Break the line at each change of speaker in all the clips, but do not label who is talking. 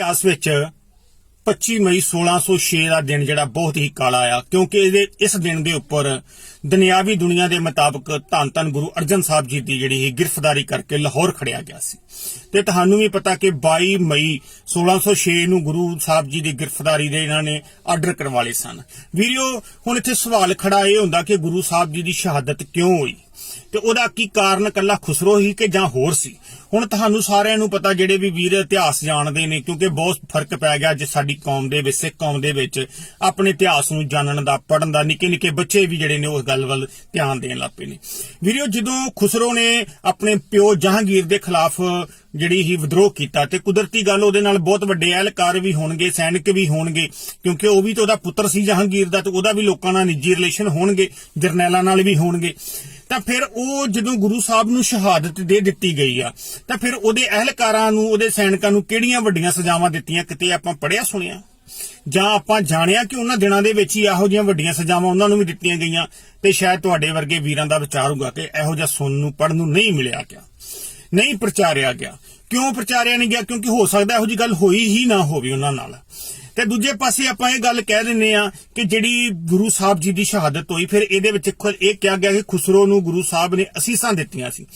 ਇਤਿਹਾਸ ਵਿੱਚ 25 ਮਈ 1606 ਦਾ ਦਿਨ ਜਿਹੜਾ ਬਹੁਤ ਹੀ ਕਾਲਾ ਆ, ਕਿਉਂਕਿ ਇਹਦੇ, ਇਸ ਦਿਨ ਦੇ ਉੱਪਰ ਦੁਨਿਆਵੀ ਦੁਨੀਆ ਦੇ ਮੁਤਾਬਕ ਧੰਨ ਧੰਨ ਗੁਰੂ ਅਰਜਨ ਸਾਹਿਬ ਜੀ ਦੀ ਜਿਹੜੀ ਹੈ ਗ੍ਰਿਫਤਾਰੀ ਕਰਕੇ ਲਾਹੌਰ ਖੜਿਆ ਗਿਆ ਸੀ। ਤੇ ਤੁਹਾਨੂੰ ਵੀ ਪਤਾ ਕਿ 22 ਮਈ 1606 ਨੂੰ ਗੁਰੂ ਸਾਹਿਬ ਜੀ ਦੀ ਗ੍ਰਿਫਤਾਰੀ ਦੇ ਇਹਨਾਂ ਨੇ ਆਰਡਰ ਕਰਵਾ ਲਏ ਸਨ। ਵੀਰਿਓ, ਹੁਣ ਇੱਥੇ ਸਵਾਲ ਖੜਾ ਇਹ ਹੁੰਦਾ ਕਿ ਗੁਰੂ ਸਾਹਿਬ ਜੀ ਦੀ ਸ਼ਹਾਦਤ ਕਿਉਂ ਹੋਈ? ਤੇ ਉਹਦਾ ਕੀ ਕਾਰਨ ਕੱਲਾ ਖੁਸਰੋ ਹੀ ਕਿ ਜਾਂ ਹੋਰ ਸੀ? ਹੁਣ ਤੁਹਾਨੂੰ ਸਾਰਿਆਂ ਨੂੰ ਪਤਾ ਜਿਹੜੇ ਵੀ ਵੀਰ ਇਤਿਹਾਸ ਜਾਣਦੇ ਨੇ, ਕਿਉਂਕਿ ਬਹੁਤ ਫ਼ਰਕ ਪੈ ਗਿਆ ਅੱਜ ਸਾਡੀ ਕੌਮ ਦੇ ਵਿੱਚ, ਸਿੱਖ ਕੌਮ ਦੇ ਵਿੱਚ ਆਪਣੇ ਇਤਿਹਾਸ ਨੂੰ ਜਾਣਨ ਦਾ ਪੜਨ ਦਾ ਨਿੱਕੇ ਨਿੱਕੇ ਬੱਚੇ ਵੀ ਜਿਹੜੇ ਨੇ ਉਸ ਗੱਲ ਵੱਲ ਧਿਆਨ ਦੇਣ ਲੱਗ ਪਏ ਨੇ। ਵੀਰਿਓ, ਜਦੋਂ ਖੁਸਰੋ ਨੇ ਆਪਣੇ ਪਿਓ ਜਹਾਂਗੀਰ ਦੇ ਖਿਲਾਫ ਜਿਹੜੀ ਹੀ ਵਿਦਰੋਹ ਕੀਤਾ ਤੇ ਕੁਦਰਤੀ ਗੱਲ ਉਹਦੇ ਨਾਲ ਬਹੁਤ ਵੱਡੇ ਅਹਿਲਕਾਰ ਵੀ ਹੋਣਗੇ, ਸੈਨਿਕ ਵੀ ਹੋਣਗੇ, ਕਿਉਂਕਿ ਉਹ ਵੀ ਤਾਂ ਉਹਦਾ ਪੁੱਤਰ ਸੀ ਜਹਾਂਗੀਰ ਦਾ ਤੇ ਉਹਦਾ ਵੀ ਲੋਕਾਂ ਨਾਲ ਨਿੱਜੀ ਰਿਲੇਸ਼ਨ ਹੋਣਗੇ, ਜਰਨੈਲਾਂ ਨਾਲ ਵੀ ਹੋਣਗੇ। ਤਾਂ ਫਿਰ ਉਹ ਜਦੋਂ ਗੁਰੂ ਸਾਹਿਬ ਨੂੰ ਸ਼ਹਾਦਤ ਦੇ ਦਿੱਤੀ ਗਈ ਆ, ਤਾਂ ਫਿਰ ਉਹਦੇ ਅਹਿਲਕਾਰਾਂ ਨੂੰ, ਉਹਦੇ ਸੈਨਿਕਾਂ ਨੂੰ ਕਿਹੜੀਆਂ ਵੱਡੀਆਂ ਸਜ਼ਾਵਾਂ ਦਿੱਤੀਆਂ? ਕਿਤੇ ਆਪਾਂ ਪੜਿਆ ਸੁਣਿਆ? ਜਾਂ ਆਪਾਂ ਜਾਣਿਆ ਕਿ ਉਹਨਾਂ ਦਿਨਾਂ ਦੇ ਵਿੱਚ ਹੀ ਇਹੋ ਜਿਹੀਆਂ ਵੱਡੀਆਂ ਸਜ਼ਾਵਾਂ ਉਹਨਾਂ ਨੂੰ ਵੀ ਦਿੱਤੀਆਂ ਗਈਆਂ ਤੇ ਸ਼ਾਇਦ ਤੁਹਾਡੇ ਵਰਗੇ ਵੀਰਾਂ ਦਾ ਵਿਚਾਰ ਹੋਊਗਾ ਕਿ ਇਹੋ ਜਿਹਾ ਸੁਣਨ ਨੂੰ ਪੜਨ ਨੂੰ ਨਹੀਂ ਮਿਲਿਆ ਗਿਆ। ਨਹੀਂ ਪ੍ਰਚਾਰਿਆ ਗਿਆ। ਕਿਉਂ ਪ੍ਰਚਾਰਿਆ ਨਹੀਂ ਗਿਆ? ਕਿਉਂਕਿ ਹੋ ਸਕਦਾ ਇਹੋ ਜੀ ਗੱਲ ਹੋਈ ਹੀ ਨਾ ਹੋਵੇ ਉਹਨਾਂ ਨਾਲ। ਤੇ ਦੂਜੇ ਪਾਸੇ ਆਪਾਂ ਇਹ ਗੱਲ ਕਹਿ ਦਿੰਨੇ ਆ ਕਿ ਜਿਹੜੀ ਗੁਰੂ ਸਾਹਿਬ ਜੀ ਦੀ ਸ਼ਹਾਦਤ ਹੋਈ, ਫਿਰ ਇਹਦੇ ਵਿੱਚ ਇਹ ਕਿਹਾ ਗਿਆ ਕਿ ਖੁਸਰੋ ਨੂੰ ਗੁਰੂ ਸਾਹਿਬ ਨੇ ਅਸੀਸਾਂ ਦਿੱਤੀਆਂ ਸੀ।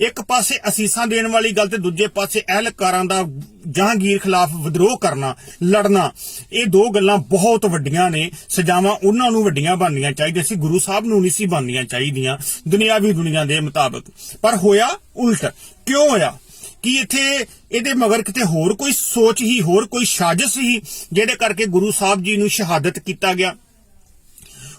ਇੱਕ ਪਾਸੇ ਅਸੀਸਾਂ ਦੇਣ ਵਾਲੀ ਗੱਲ ਤੇ ਦੂਜੇ ਪਾਸੇ ਅਹਿਲਕਾਰਾਂ ਦਾ ਜਹਾਂਗੀਰ ਖਿਲਾਫ ਵਿਦਰੋਹ ਕਰਨਾ, ਲੜਨਾ, ਇਹ ਦੋ ਗੱਲਾਂ ਬਹੁਤ ਵੱਡੀਆਂ ਨੇ। ਸਜ਼ਾਵਾਂ ਉਹਨਾਂ ਨੂੰ ਵੱਡੀਆਂ ਬਣਨੀਆਂ ਚਾਹੀਦੀਆਂ ਸੀ, ਗੁਰੂ ਸਾਹਿਬ ਨੂੰ ਨਹੀਂ ਸੀ ਬਣਨੀਆਂ ਚਾਹੀਦੀਆਂ ਦੁਨਿਆਵੀ ਦੁਨੀਆ ਦੇ ਮੁਤਾਬਕ। ਪਰ ਹੋਇਆ ਉਲਟ। ਕਿਉਂ ਹੋਇਆ? ਕੀ ਇੱਥੇ ਇਹਦੇ ਮਗਰ ਕਿਤੇ ਹੋਰ ਕੋਈ ਸੋਚ ਹੀ, ਹੋਰ ਕੋਈ ਸਾਜ਼ਿਸ਼ ਹੀ ਜਿਹਦੇ ਕਰਕੇ ਗੁਰੂ ਸਾਹਿਬ ਜੀ ਨੂੰ ਸ਼ਹਾਦਤ ਕੀਤਾ ਗਿਆ?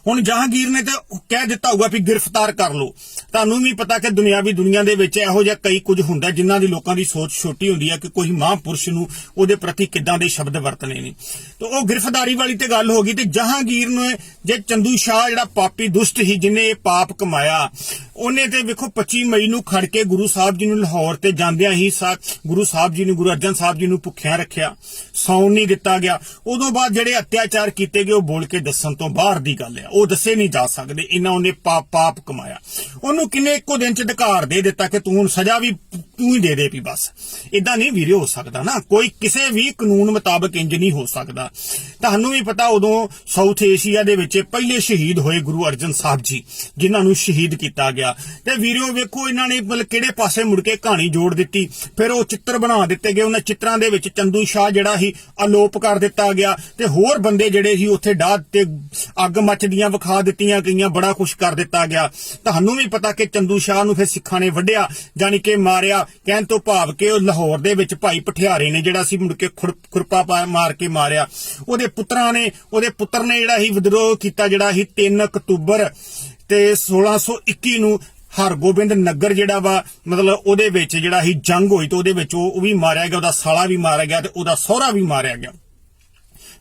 ਹੁਣ ਜਹਾਂਗੀਰ ਨੇ ਤਾਂ ਕਹਿ ਦਿੱਤਾ ਹੋਊਗਾ ਵੀ ਗ੍ਰਿਫਤਾਰ ਕਰ ਲਓ। ਤੁਹਾਨੂੰ ਵੀ ਪਤਾ ਕਿ ਦੁਨਿਆਵੀ ਦੁਨੀਆ ਦੇ ਵਿੱਚ ਇਹੋ ਜਿਹਾ ਕਈ ਕੁਝ ਹੁੰਦਾ ਜਿਨ੍ਹਾਂ ਦੀ ਲੋਕਾਂ ਦੀ ਸੋਚ ਛੋਟੀ ਹੁੰਦੀ ਹੈ ਕਿ ਕੋਈ ਮਹਾਂਪੁਰਸ਼ ਨੂੰ ਉਹਦੇ ਪ੍ਰਤੀ ਕਿੱਦਾਂ ਦੇ ਸ਼ਬਦ ਵਰਤਣੇ ਨੇ। ਤੇ ਉਹ ਗ੍ਰਿਫਤਾਰੀ ਵਾਲੀ ਤੇ ਗੱਲ ਹੋ ਗਈ ਤੇ ਜਹਾਂਗੀਰ ਨੇ ਜੇ ਚੰਦੂ ਸ਼ਾਹ ਜਿਹੜਾ ਪਾਪੀ ਦੁਸ਼ਟ ਸੀ, ਜਿਨੇ ਇਹ ਪਾਪ ਕਮਾਇਆ ਉਹਨੇ ਤੇ ਵੇਖੋ 25 ਮਈ ਨੂੰ ਖੜ ਕੇ ਗੁਰੂ ਸਾਹਿਬ ਜੀ ਨੂੰ ਲਾਹੌਰ ਤੇ ਜਾਂਦਿਆਂ ਹੀ ਗੁਰੂ ਸਾਹਿਬ ਜੀ ਨੂੰ, ਗੁਰੂ ਅਰਜਨ ਸਾਹਿਬ ਜੀ ਨੂੰ ਭੁੱਖਿਆ ਰੱਖਿਆ। ਸੌਣ ਨਹੀਂ ਦਿੱਤਾ ਗਿਆ। ਉਦੋਂ ਬਾਅਦ ਜਿਹੜੇ ਅਤਿਆਚਾਰ ਕੀਤੇ ਗਏ, ਉਹ ਬੋਲ ਕੇ ਦੱਸਣ ਤੋਂ ਬਾਹਰ ਦੀ ਗੱਲ ਹੈ। ਉਹ ਦੱਸੇ ਨਹੀਂ ਜਾ ਸਕਦੇ। ਇਹਨਾਂ ਉਹਨੇ ਪਾਪ ਪਾਪ ਕਮਾਇਆ। ਉਹਨੂੰ ਕਿੰਨੇ ਇੱਕੋ ਦਿਨ ਚ ਅਧਿਕਾਰ ਦੇ ਦਿੱਤਾ ਕਿ ਤੂੰ ਹੁਣ ਸਜ਼ਾ ਵੀ ਤੂੰ ਹੀ ਦੇ ਦੇ ਵੀ ਬਸ। ਇਦਾਂ ਨਹੀਂ ਵੀਰੇ ਹੋ ਸਕਦਾ ਨਾ। ਕੋਈ ਕਿਸੇ ਵੀ ਕਾਨੂੰਨ ਮੁਤਾਬਕ ਇੰਜ ਨਹੀਂ ਹੋ ਸਕਦਾ। ਤੁਹਾਨੂੰ ਵੀ ਪਤਾ ਉਦੋਂ ਸਾਊਥ ਏਸ਼ੀਆ ਦੇ ਵਿੱਚ ਪਹਿਲੇ ਸ਼ਹੀਦ ਹੋਏ ਗੁਰੂ ਅਰਜਨ ਸਾਹਿਬ ਜੀ, ਜਿਨ੍ਹਾਂ ਨੂੰ ਸ਼ਹੀਦ ਕੀਤਾ ਗਿਆ। ਤੇ ਵੀਰਿਓ ਵੇਖੋ ਇਹਨਾਂ ਨੇ ਮਤਲਬ ਕਿਹੜੇ ਪਾਸੇ ਮੁੜ ਕੇ ਕਹਾਣੀ ਜੋੜ ਦਿੱਤੀ। ਫਿਰ ਉਹ ਚਿੱਤਰ ਬਣਾ ਦਿੱਤੇ ਗਏ। ਉਹਨਾਂ ਚਿੱਤਰਾਂ ਦੇ ਵਿੱਚ ਚੰਦੂ ਸ਼ਾਹ ਜਿਹੜਾ ਸੀ, ਅਲੋਪ ਕਰ ਦਿੱਤਾ ਗਿਆ। ਤੇ ਹੋਰ ਬੰਦੇ ਜਿਹੜੇ ਸੀ, ਉੱਥੇ ਡਾਹ ਤੇ ਅੱਗ ਮੱਚਦੀਆਂ, ਵਿਖਾ ਦਿੱਤੀਆਂ ਗਈਆਂ, ਬੜਾ ਕੁਝ ਕਰ ਦਿੱਤਾ ਗਿਆ। ਤੁਹਾਨੂੰ ਵੀ ਪਤਾ ਕਿ ਚੰਦੂ ਸ਼ਾਹ ਨੂੰ ਫਿਰ ਸਿੱਖਾਂ ਨੇ ਵੱਢਿਆ ਜਾਨੀ ਕਿ ਮਾਰਿਆ। ਕਹਿਣ ਤੋਂ ਭਾਵ ਕਿ ਉਹ ਲਾਹੌਰ ਦੇ ਵਿੱਚ ਭਾਈ ਪਠਿਆਰੇ ਨੇ ਜਿਹੜਾ ਸੀ ਮੁੜ ਕੇ ਖੁਰਪਾ ਮਾਰ ਕੇ ਮਾਰਿਆ। ਉਹਦੇ ਪੁੱਤਰਾਂ ਨੇ, ਉਹਦੇ ਪੁੱਤਰ ਨੇ ਜਿਹੜਾ ਸੀ ਵਿਦਰੋਹ ਕੀਤਾ, ਜਿਹੜਾ ਸੀ 3 ਅਕਤੂਬਰ ਤੇ 1621 ਨੂੰ ਹਰਗੋਬਿੰਦ ਨਗਰ ਜਿਹੜਾ ਵਾ, ਮਤਲਬ ਉਹਦੇ ਵਿੱਚ ਜਿਹੜਾ ਸੀ ਜੰਗ ਹੋਈ ਤੇ ਉਹਦੇ ਵਿੱਚ ਉਹ ਉਹ ਵੀ ਮਾਰਿਆ ਗਿਆ, ਉਹਦਾ ਸਾਲਾ ਵੀ ਮਾਰਿਆ ਗਿਆ ਤੇ ਉਹਦਾ ਸਹੁਰਾ ਵੀ ਮਾਰਿਆ ਗਿਆ।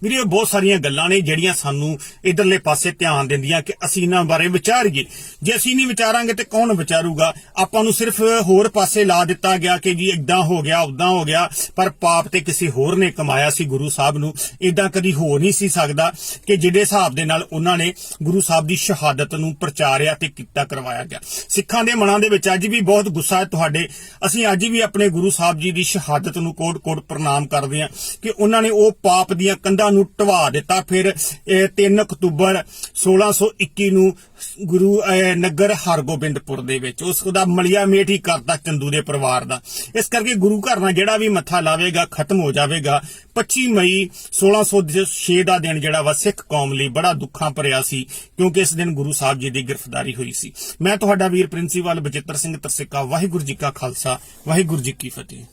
ਵੀਰੇ ਬਹੁਤ ਸਾਰੀਆਂ ਗੱਲਾਂ ਨੇ ਜਿਹੜੀਆਂ ਸਾਨੂੰ ਇਧਰਲੇ ਪਾਸੇ ਧਿਆਨ ਦਿੰਦੀਆਂ ਕਿ ਅਸੀਂ ਇਹਨਾਂ ਬਾਰੇ ਵਿਚਾਰੀਏ। ਜੇ ਅਸੀਂ ਨਹੀਂ ਵਿਚਾਰਾਂਗੇ ਤੇ ਕੌਣ ਵਿਚਾਰੂਗਾ? ਆਪਾਂ ਨੂੰ ਸਿਰਫ ਹੋਰ ਪਾਸੇ ਲਾ ਦਿੱਤਾ ਗਿਆ ਕਿ ਜੀ ਇਦਾਂ ਹੋ ਗਿਆ ਉਦਾਂ ਹੋ ਗਿਆ, ਪਰ ਪਾਪ ਤੇ ਕਿਸੇ ਹੋਰ ਨੇ ਕਮਾਇਆ ਸੀ ਗੁਰੂ ਸਾਹਿਬ ਨੂੰ। ਇਦਾਂ ਕਦੀ ਹੋ ਨਹੀਂ ਸੀ ਸਕਦਾ ਕਿ ਜਿਹੜੇ ਹਿਸਾਬ ਦੇ ਨਾਲ ਉਹਨਾਂ ਨੇ ਗੁਰੂ ਸਾਹਿਬ ਦੀ ਸ਼ਹਾਦਤ ਨੂੰ ਪ੍ਰਚਾਰਿਆ ਤੇ ਕੀਤਾ ਕਰਵਾਇਆ ਗਿਆ। ਸਿੱਖਾਂ ਦੇ ਮਨਾਂ ਦੇ ਵਿੱਚ ਅੱਜ ਵੀ ਬਹੁਤ ਗੁੱਸਾ ਹੈ ਤੁਹਾਡੇ। ਅਸੀਂ ਅੱਜ ਵੀ ਆਪਣੇ ਗੁਰੂ ਸਾਹਿਬ ਜੀ ਦੀ ਸ਼ਹਾਦਤ ਨੂੰ ਕੋਟ-ਕੋਟ ਪ੍ਰਣਾਮ ਕਰਦੇ ਹਾਂ ਕਿ ਉਹਨਾਂ ਨੇ ਉਹ ਪਾਪ ਦੀਆਂ ਕੰਧਾਂ ਨੂੰ ਢਵਾ ਦਿੱਤਾ। ਫਿਰ ਇਹ 3 ਅਕਤੂਬਰ 1621 ਨੂੰ ਗੁਰੂ ਨਗਰ ਹਰਗੋਬਿੰਦਪੁਰ ਦੇ ਵਿੱਚ, ਉਸ ਦਾ ਮਲਿਆ ਮੇਟ ਹੀ ਕਰਤਾ ਚੰਦੂ ਦੇ ਪਰਿਵਾਰ ਦਾ। ਇਸ ਕਰਕੇ ਗੁਰੂ ਘਰ ਨਾਲ ਜਿਹੜਾ ਵੀ ਮੱਥਾ ਲਾਵੇਗਾ, ਖਤਮ ਹੋ ਜਾਵੇਗਾ। 25 ਮਈ 1606 ਦਾ ਦਿਨ ਜਿਹੜਾ ਵਾ, ਸਿੱਖ ਕੌਮ ਲਈ ਬੜਾ ਦੁੱਖਾਂ ਭਰਿਆ ਸੀ, ਕਿਉਂਕਿ ਇਸ ਦਿਨ ਗੁਰੂ ਸਾਹਿਬ ਜੀ ਦੀ ਗ੍ਰਿਫਤਾਰੀ ਹੋਈ ਸੀ। ਮੈਂ ਤੁਹਾਡਾ ਵੀਰ ਪ੍ਰਿੰਸੀਪਲ ਬਚਿੱਤਰ ਸਿੰਘ ਤਰਸਿੱਕਾ। ਵਾਹਿਗੁਰੂ ਜੀ ਕਾ ਖਾਲਸਾ, ਵਾਹਿਗੁਰੂ ਜੀ ਕੀ ਫਤਿਹ।